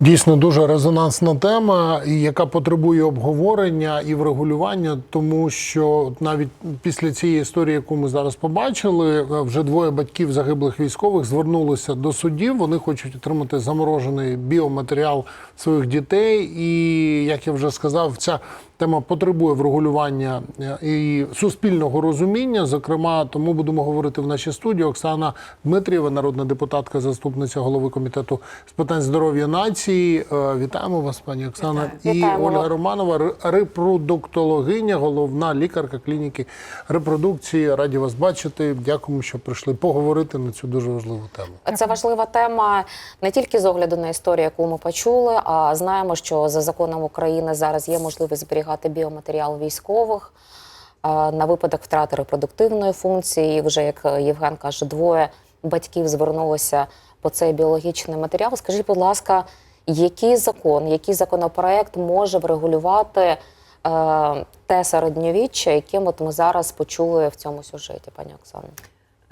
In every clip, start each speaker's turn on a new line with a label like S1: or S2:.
S1: Дійсно дуже резонансна тема, яка потребує обговорення і врегулювання, тому що навіть після цієї історії, яку ми зараз побачили, е, вже двоє батьків загиблих військових звернулися до судів. Вони хочуть отримати заморожений біоматеріал своїх дітей. І як я вже сказав, ця тема потребує врегулювання е, і суспільного розуміння. Зокрема, тому будемо говорити в нашій студії. Оксана Дмитрієва, народна депутатка, заступниця голови комітету з питань здоров'я нації. Е, Вітаємо вас, пані Оксана,
S2: Вітаю.
S1: і
S2: Вітаємо.
S1: Ольга Романова, репродуктологиня, головна лікарка клініки репродукції. Раді вас бачити. Дякуємо, що прийшли поговорити на цю дуже важливу тему.
S2: Це важлива тема не тільки з огляду на історію, яку ми почули, а знаємо, що за законом України зараз є можливість зберігати біоматеріал військових е, на випадок втрати репродуктивної функції. І Вже як Євген каже, двоє батьків звернулося по цей біологічний матеріал. Скажіть, будь ласка, який закон, який законопроект може врегулювати е, те середньовіччя, яким от ми зараз почули в цьому сюжеті, пані Оксано?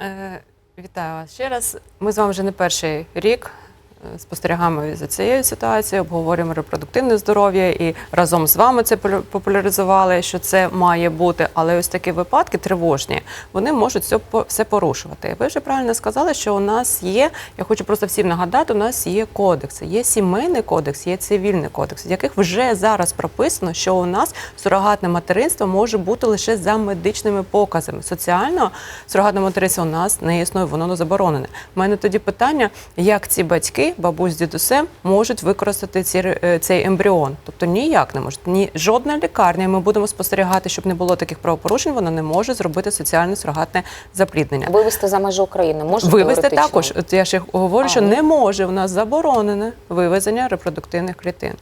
S3: Е, Вітаю вас ще раз. Ми з вами вже не перший рік е, спостерігаємо за цією ситуацією, обговорюємо репродуктивне здоров'я і разом з вами це популяризували, що це має бути. Але ось такі випадки тривожні, вони можуть все, по- все порушувати. Ви вже правильно сказали, що у нас є. Я хочу просто всім нагадати, у нас є кодекси. Є сімейний кодекс, є цивільний кодекс, в яких вже зараз прописано, що у нас сурогатне материнство може бути лише за медичними показами. Соціально сурогатне материнство у нас не існує, воно не заборонене. У мене тоді питання, як ці батьки, бабусь з дідусем, можуть використати ці, е, цей ембріон. Тобто ніяк не можуть. Ні, жодна лікарня, ми будемо спостерігати, щоб не було таких правопорушень, вона не може зробити соціальне сурогатне запліднення.
S2: Вивезти за межі України можна
S3: Вивезти також. От я ще говорю,
S2: А,
S3: що
S2: ні.
S3: не може. У нас заборонене вивезення репродуктивних клітин.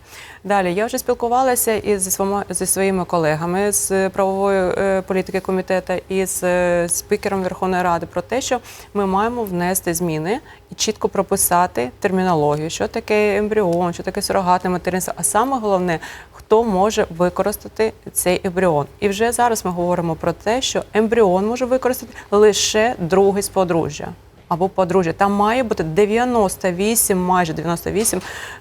S3: Далі я вже спілкувалася із зі своїми, зі своїми колегами з правової е, політики комітету і з е, спікером Верховної Ради про те, що ми маємо внести зміни чітко прописати термінологію, що таке ембріон, що таке сурогатне материнство. А саме головне, хто може використати цей ембріон. І вже зараз ми говоримо про те, що ембріон може використати лише другий з подружжя. Або подружжя. Там має бути 98, майже 98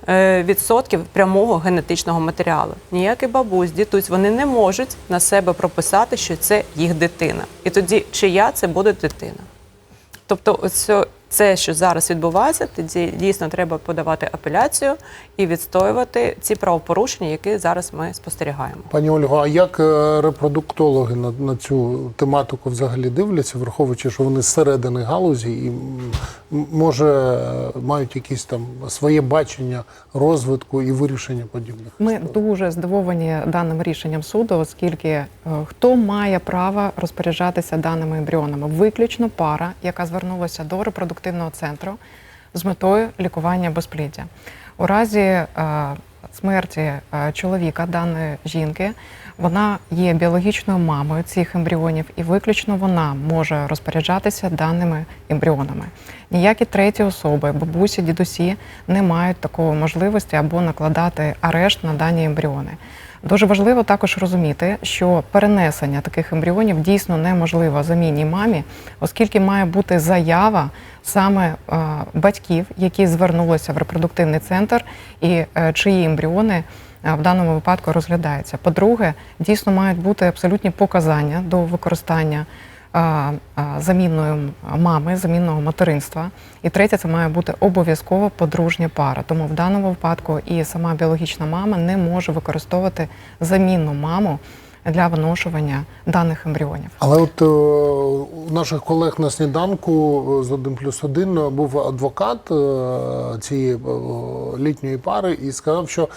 S3: е, відсотків прямого генетичного матеріалу. Ніякий бабусь, дідусь, вони не можуть на себе прописати, що це їх дитина. І тоді чия це буде дитина. Тобто, оце, це, що зараз відбувається, тоді дійсно треба подавати апеляцію і відстоювати ці правопорушення, які зараз ми спостерігаємо.
S1: Пані Ольго, а як е, репродуктологи на, на цю тематику взагалі дивляться, враховуючи, що вони зсередини галузі і може мають якісь там своє бачення розвитку і вирішення подібних?
S4: Ми
S1: історій?
S4: дуже здивовані даним рішенням суду, оскільки е, хто має право розпоряджатися даними ембріонами? Виключно пара, яка звернулася до репродуктивного центру з метою лікування безпліддя. У разі е, смерті е, чоловіка даної жінки. Вона є біологічною мамою цих ембріонів, і виключно вона може розпоряджатися даними ембріонами. Ніякі треті особи, бабусі, дідусі не мають такої можливості або накладати арешт на дані ембріони. Дуже важливо також розуміти, що перенесення таких ембріонів дійсно неможливо замінній мамі, оскільки має бути заява саме е, батьків, які звернулися в репродуктивний центр, і е, чиї ембріони е, в даному випадку розглядаються. По-друге, дійсно мають бути абсолютні показання до використання а, мами, замінного материнства. І третє, це має бути обов'язково подружня пара. Тому в даному випадку і сама біологічна мама не може використовувати замінну маму для виношування даних ембріонів.
S1: Але от е, у наших колег на сніданку е, з 1 плюс 1 був адвокат е, цієї е, літньої пари і сказав, що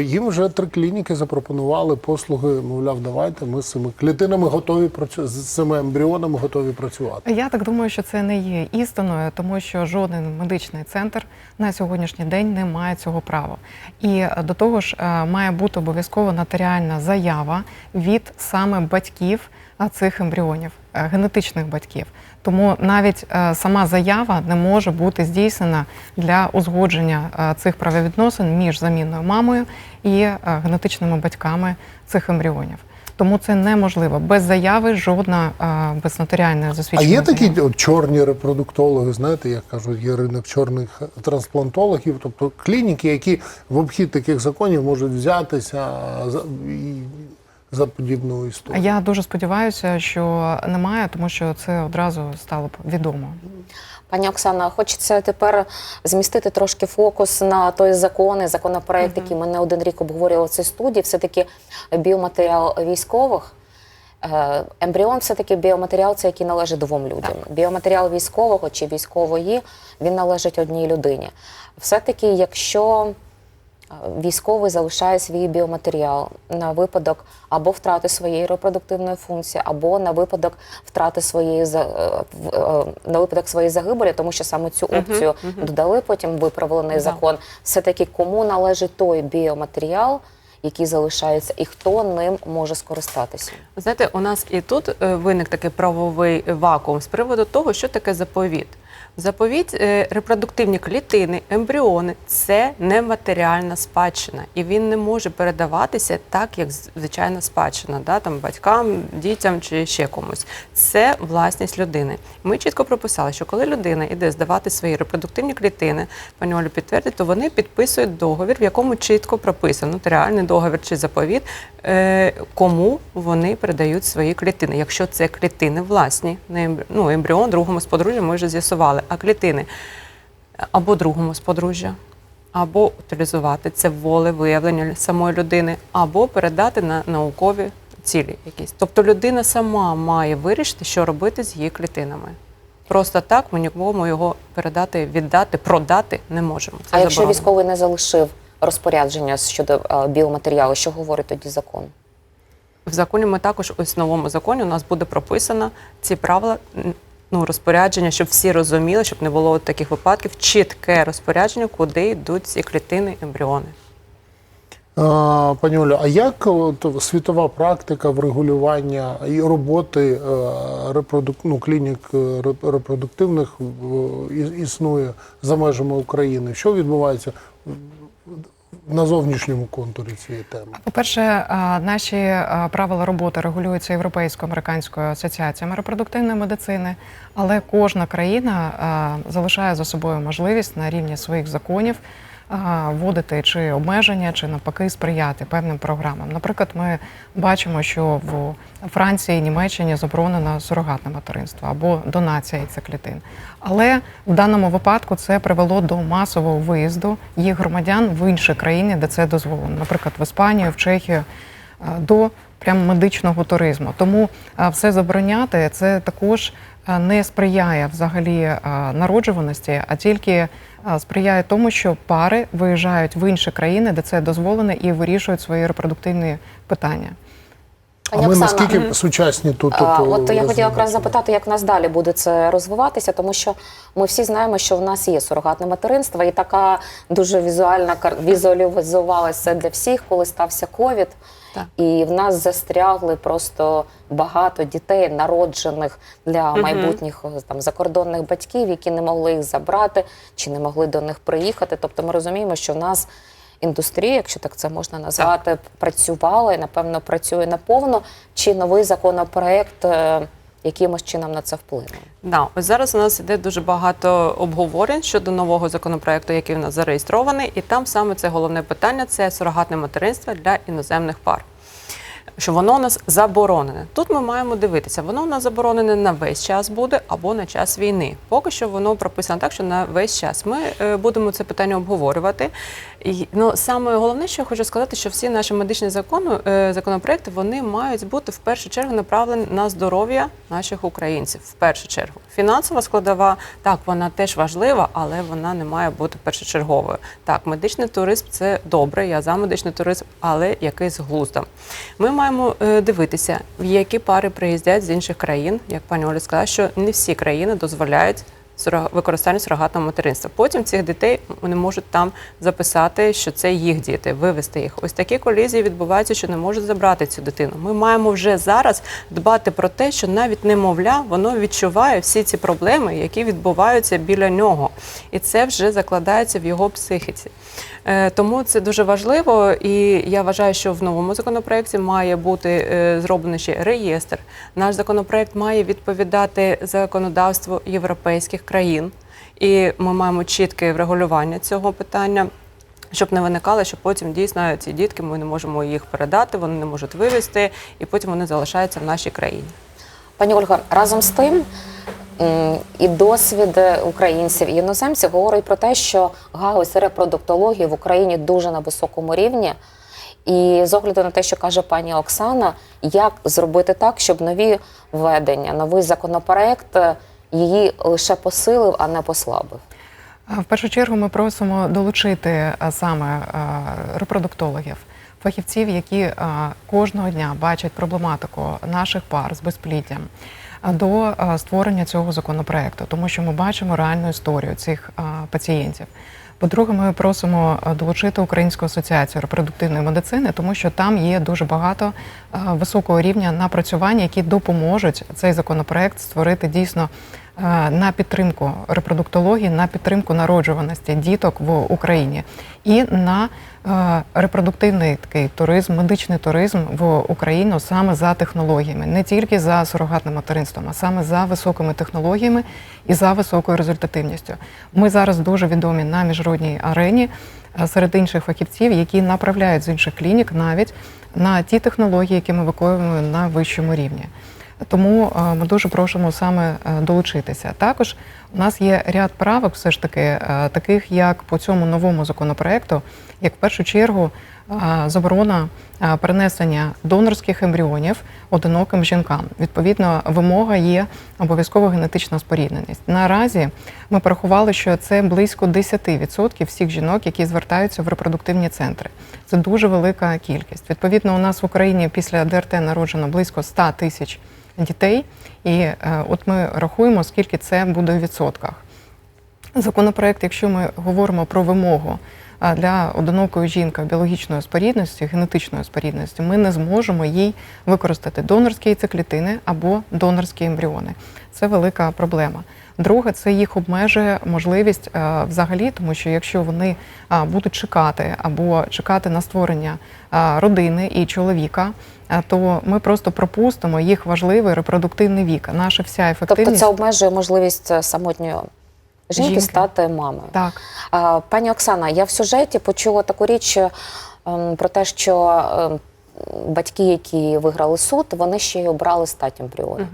S1: їм вже три клініки запропонували послуги. Мовляв, давайте ми з цими клітинами готові працю- з цими ембріонами готові працювати.
S4: Я так думаю, що це не є істиною, тому що жоден медичний центр на сьогоднішній день не має цього права. І е, до того ж, е, має бути обов'язково нотаріальна заява від саме батьків цих ембріонів, е, генетичних батьків. Тому навіть е, сама заява не може бути здійснена для узгодження е, цих правовідносин між замінною мамою і е, генетичними батьками цих ембріонів. Тому це неможливо. Без заяви жодна без нотаріальної
S1: А є такі от, чорні репродуктологи, знаєте, як кажуть, є ринок чорних трансплантологів, тобто клініки, які в обхід таких законів можуть взятися за, подібну історію.
S4: Я дуже сподіваюся, що немає, тому що це одразу стало б відомо.
S2: Пані Оксана, хочеться тепер змістити трошки фокус на той закон і законопроект, який ми не один рік обговорювали в цій студії. Все-таки біоматеріал військових. Е, Ембріон все-таки біоматеріал, це який належить двом людям. Біоматеріал військового чи військової він належить одній людині. Все-таки, якщо е, військовий залишає свій біоматеріал на випадок або втрати своєї репродуктивної функції, або на випадок втрати своєї е, е, на випадок своєї загибелі, тому що саме цю опцію додали потім виправлений
S3: Да.
S2: закон. Все таки кому належить той біоматеріал, який залишається, і хто ним може скористатися?
S3: Знаєте, у нас і тут е, виник такий правовий вакуум з приводу того, що таке заповіт. Заповіт е, репродуктивні клітини, ембріони це нематеріальна спадщина, і він не може передаватися так, як звичайна спадщина, да, там батькам, дітям чи ще комусь. Це власність людини. Ми чітко прописали, що коли людина йде здавати свої репродуктивні клітини, пані Олю підтвердить, то вони підписують договір, в якому чітко прописано нотаріальний договір чи заповіт, е, кому вони передають свої клітини. Якщо це клітини власні, не ембрі- ну, ембріон другому з подружжя ми вже з'ясували, а клітини або другому з подружжя, або утилізувати це волевиявлення самої людини, або передати на наукові цілі якісь. Тобто людина сама має вирішити, що робити з її клітинами. Просто так ми нікому його передати, віддати, продати не можемо. Це
S2: а якщо
S3: заборонено.
S2: військовий не залишив розпорядження щодо е, біоматеріалу, що говорить тоді закон?
S3: В законі ми також ось в новому законі у нас буде прописано ці правила. Ну, розпорядження, щоб всі розуміли, щоб не було от таких випадків, чітке розпорядження, куди йдуть ці клітини, ембріони.
S1: Пані Олю, а як от, світова практика врегулювання і роботи е, репродук... ну, клінік е, репродуктивних е, існує за межами України? Що відбувається на зовнішньому контурі цієї теми?
S4: По-перше, наші правила роботи регулюються Європейсько-американською асоціацією репродуктивної медицини, але кожна країна залишає за собою можливість на рівні своїх законів вводити чи обмеження, чи навпаки сприяти певним програмам. Наприклад, ми бачимо, що в Франції, Німеччині заборонено сурогатне материнство або донація яйцеклітин. Але в даному випадку це привело до масового виїзду їх громадян в інші країни, де це дозволено, наприклад, в Іспанію, в Чехію, до прямо медичного туризму. Тому все забороняти це також не сприяє взагалі народжуваності, а тільки сприяє тому, що пари виїжджають в інші країни, де це дозволено, і вирішують свої репродуктивні питання.
S1: А
S2: Пані
S1: ми
S2: Оксана,
S1: наскільки сучасні тут?
S2: А,
S1: от,
S2: я хотіла
S1: розвиваємо?
S2: якраз запитати, як в нас далі буде це розвиватися, тому що ми всі знаємо, що в нас є сурогатне материнство, і така дуже візуальна візуалізувалася для всіх, коли стався ковід.
S3: Так.
S2: І в нас застрягли просто багато дітей, народжених для майбутніх там закордонних батьків, які не могли їх забрати чи не могли до них приїхати. Тобто ми розуміємо, що в нас індустрія, якщо так це можна назвати, працювала і напевно працює наповно. Чи новий законопроект е, якимось чином на це вплине?
S3: Да, ось зараз у нас іде дуже багато обговорень щодо нового законопроекту, який в нас зареєстрований, і там саме це головне питання це сурогатне материнство для іноземних пар. Що воно у нас заборонене. Тут ми маємо дивитися, воно у нас заборонене на весь час буде або на час війни. Поки що воно прописано так, що на весь час. Ми е, будемо це питання обговорювати. І, ну, саме головне, що я хочу сказати, що всі наші медичні закони, е, законопроекти вони мають бути в першу чергу направлені на здоров'я наших українців. В першу чергу. Фінансова складова, так, вона теж важлива, але вона не має бути першочерговою. Так, медичний туризм це добре, я за медичний туризм, але який з глуздом. Ми маємо е, дивитися, в які пари приїздять з інших країн, як пані Оля сказала, що не всі країни дозволяють використання сурогатного материнства. Потім цих дітей вони можуть там записати, що це їх діти, вивести їх. Ось такі колізії відбуваються, що не можуть забрати цю дитину. Ми маємо вже зараз дбати про те, що навіть немовля воно відчуває всі ці проблеми, які відбуваються біля нього, і це вже закладається в його психіці. Е, Тому це дуже важливо, і я вважаю, що в новому законопроекті має бути е, зроблений ще реєстр. Наш законопроект має відповідати законодавству європейських країн, і ми маємо чітке врегулювання цього питання. Щоб не виникало, що потім дійсно ці дітки ми не можемо їх передати, вони не можуть вивезти, і потім вони залишаються в нашій країні.
S2: Пані Ольга, разом з тим і досвід українців, і іноземців говорить про те, що галузь репродуктології в Україні дуже на високому рівні. І з огляду на те, що каже пані Оксана, як зробити так, щоб нові введення, новий законопроект е, її лише посилив, а не послабив.
S4: В першу чергу ми просимо долучити саме репродуктологів, фахівців, які кожного дня бачать проблематику наших пар з безпліддям до створення цього законопроекту, тому що ми бачимо реальну історію цих пацієнтів. По-друге, ми просимо долучити Українську асоціацію репродуктивної медицини, тому що там є дуже багато високого рівня напрацювань, які допоможуть цей законопроект створити дійсно е, на підтримку репродуктології, на підтримку народжуваності діток в Україні і на е, репродуктивний такий туризм, медичний туризм в Україну саме за технологіями, не тільки за сурогатним материнством, а саме за високими технологіями і за високою результативністю. Ми зараз дуже відомі на міжнародній арені е, серед інших фахівців, які направляють з інших клінік навіть на ті технології, які ми виконуємо на вищому рівні. Тому е, ми дуже просимо саме е, долучитися. Також у нас є ряд правок, все ж таки, е, таких як по цьому новому законопроекту, як в першу чергу е, заборона е, перенесення донорських ембріонів одиноким жінкам. Відповідно, вимога є обов'язкова генетична спорідненість. Наразі ми порахували, що це близько 10% всіх жінок, які звертаються в репродуктивні центри. Це дуже велика кількість. Відповідно, у нас в Україні після ДРТ народжено близько 100 тисяч дітей, і е, от ми рахуємо, скільки це буде в відсотках. Законопроект, якщо ми говоримо про вимогу для одинокої жінки біологічної спорідності, генетичної спорідності, ми не зможемо їй використати донорські яйцеклітини або донорські ембріони. Це велика проблема. Друге, це їх обмежує можливість е, взагалі, тому що якщо вони будуть чекати або чекати на створення родини і чоловіка, а, то ми просто пропустимо їх важливий репродуктивний вік. Наша вся ефективність
S2: Тобто це обмежує можливість е, самотньої жінки,
S4: Жінки.
S2: стати мамою.
S4: так.
S2: Пані Оксана, я в сюжеті почула таку річ про те, що батьки, які виграли суд, вони ще й обрали стать ембріону.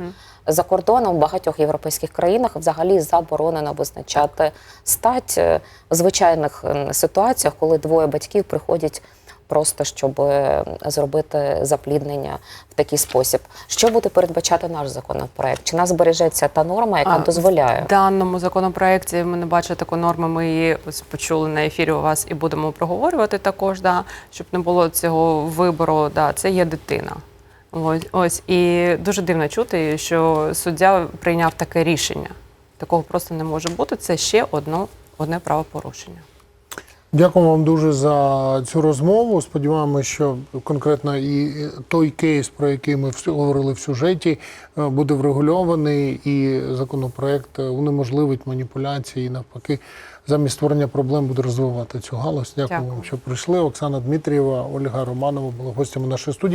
S2: За кордоном в багатьох європейських країнах взагалі заборонено визначати стать е, в звичайних ситуаціях, коли двоє батьків приходять просто щоб е, зробити запліднення в такий спосіб. Що буде передбачати наш законопроект? Чи нас збережеться та норма, яка
S3: А,
S2: дозволяє?
S3: В даному законопроекті ми не бачили таку норму. Ми її ось почули на ефірі у вас і будемо проговорювати також, да, щоб не було цього вибору. Да, це є дитина. Ось, ось і дуже дивно чути, що суддя прийняв таке рішення. Такого просто не може бути. Це ще одно, одне правопорушення.
S1: Дякую вам дуже за цю розмову. Сподіваємося, що конкретно і той кейс, про який ми говорили в сюжеті, е, буде врегульований, і законопроект е, унеможливить маніпуляції. І навпаки, замість створення проблем буде розвивати цю галузь. Дякую,
S3: Дякую.
S1: вам, що прийшли. Оксана Дмитрієва, Ольга Романова були гостями нашої студії.